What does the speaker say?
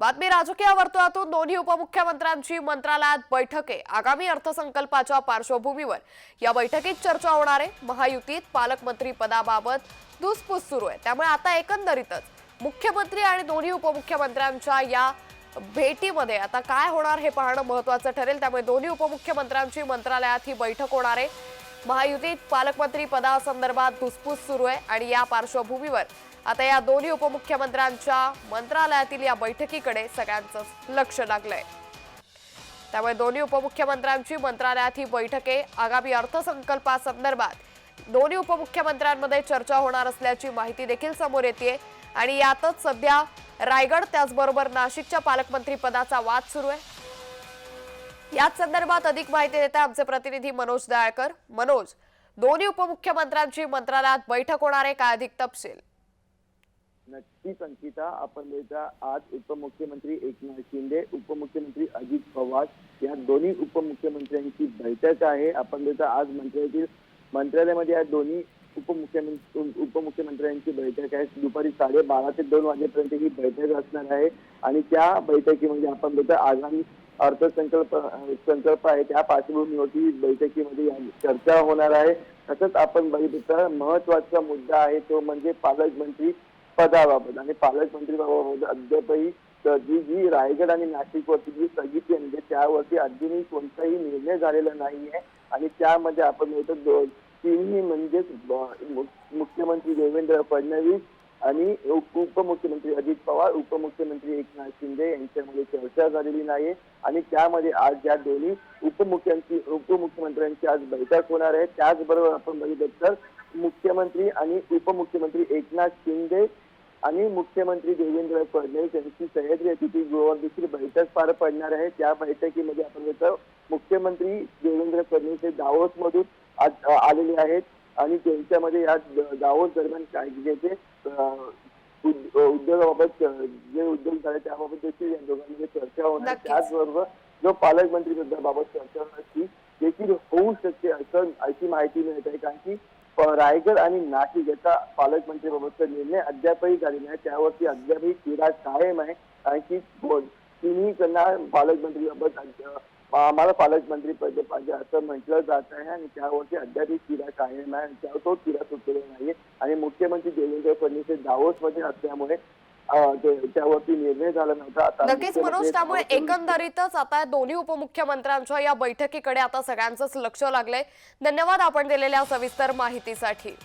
बातमी राजकीय वर्तुळातून दोन्ही उपमुख्यमंत्र्यांची मंत्रालयात बैठक. आहे आगामी अर्थसंकल्पाच्या पार्श्वभूमीवर या बैठकीत चर्चा होणार आहे. महायुतीत पालकमंत्री पदाबाबत धुसफूस सुरू आहे. त्यामुळे आता एकंदरीतच मुख्यमंत्री आणि दोन्ही उपमुख्यमंत्र्यांच्या या भेटीमध्ये आता काय होणार हे पाहणं महत्वाचं ठरेल. त्यामुळे दोन्ही उपमुख्यमंत्र्यांची मंत्रालयात ही बैठक होणार आहे. महायुतीत पालकमंत्री पदासंदर्भात धुसफूस सुरू आहे आणि या पार्श्वभूमीवर आता या दोन्ही उपमुख्यमंत्र्यांच्या मंत्रालयातील या बैठकीकडे सगळ्यांचं लक्ष लागलंय. त्यामुळे दोन्ही उपमुख्यमंत्र्यांची मंत्रालयात ही बैठके आगामी अर्थसंकल्पासंदर्भात दोन्ही उपमुख्यमंत्र्यांमध्ये चर्चा होणार असल्याची माहिती देखील समोर येते आणि यातच सध्या रायगड त्याचबरोबर नाशिकच्या पालकमंत्री पदाचा वाद सुरू आहे. याच संदर्भात अधिक माहिती देत आहे आमचे प्रतिनिधी मनोज दयाळकर. मनोज दोन्ही उपमुख्यमंत्र्यांची मंत्रालयात बैठक होणार आहे. काय अधिक तपशील? नक्की संकिता आपण बघितला आज उपमुख्यमंत्री एकनाथ शिंदे उपमुख्यमंत्री अजित पवार या दोन्ही उपमुख्यमंत्र्यांची बैठक आहे. आपण बघितला आज मंत्रालयातील मंत्रालयामध्ये या दोन्ही उपमुख्यमंत्री उपमुख्यमंत्र्यांची बैठक आहे. दुपारी साडेबारा ते दोन वाजेपर्यंत ही बैठक असणार आहे आणि त्या बैठकीमध्ये आपण बघितलं आगामी अर्थसंकल्प संकल्प आहे. त्या पार्श्वभूमीवरती बैठकीमध्ये या चर्चा होणार आहे. तसंच आपण बघितलं तर महत्त्वाचा मुद्दा आहे तो म्हणजे पालकमंत्री पदाबाबत आणि पालकमंत्री बाबाबत अद्यापही जी जी रायगड आणि नाशिकवरती जी स्थगिती आहे म्हणजे त्यावरती अजूनही कोणताही निर्णय झालेला नाहीये. आणि त्यामध्ये आपण म्हणतो तिन्ही म्हणजेच मुख्यमंत्री देवेंद्र फडणवीस आणि उप- उपमुख्यमंत्री अजित पवार उपमुख्यमंत्री एकनाथ शिंदे यांच्यामध्ये चर्चा झालेली नाही आणि त्यामध्ये आज ज्या दोन्ही उपमुख्यमंत्री उपमुख्यमंत्र्यांची आज बैठक होणार आहे त्याचबरोबर आपण बघितलं तर मुख्यमंत्री आणि उपमुख्यमंत्री एकनाथ शिंदे आणि मुख्यमंत्री देवेंद्र फडणवीस यांची सह्याद्री अतिथीगृहावर देखील बैठक पार पडणार आहे. त्या बैठकीमध्ये आपण बघतो मुख्यमंत्री देवेंद्र फडणवीस हे दावोस मधून आज अ, आलेले आहेत. आणि त्यांच्यामध्ये या दावोस दरम्यान काय जे उद्योगाबाबत जे उद्योग झाले त्याबाबत देखील या दोघांमध्ये चर्चा होणार. त्याचबरोबर जो पालकमंत्री पदाबाबत चर्चा होणार ती देखील होऊ शकते असं अशी माहिती मिळत आहे. कारण की रायगड आणि नाशिक याचा पालकमंत्रीबाबतचा निर्णय अद्यापही झालेला आहे त्यावरती अद्यापही तिरा कायम आहे. कारण की को- तिन्ही त्यांना पालकमंत्रीबाबत आम्हाला पालकमंत्री पद पाहिजे असं म्हटलं जात आहे आणि त्यावरती अद्यापही तिरा कायम आहे आणि त्यावर तो तिरा सुटलेला नाहीये. आणि मुख्यमंत्री देवेंद्र फडणवीस हे दावोसमध्ये असल्यामुळे त्यावरती निर्णय झाला नव्हता आता नक्कीच मनोज त्यामुळे एकंदरीतच आता दोन्ही उपमुख्यमंत्र्यांच्या या बैठकीकडे आता सगळ्यांचंच लक्ष लागलंय. धन्यवाद आपण दिलेल्या सविस्तर माहितीसाठी.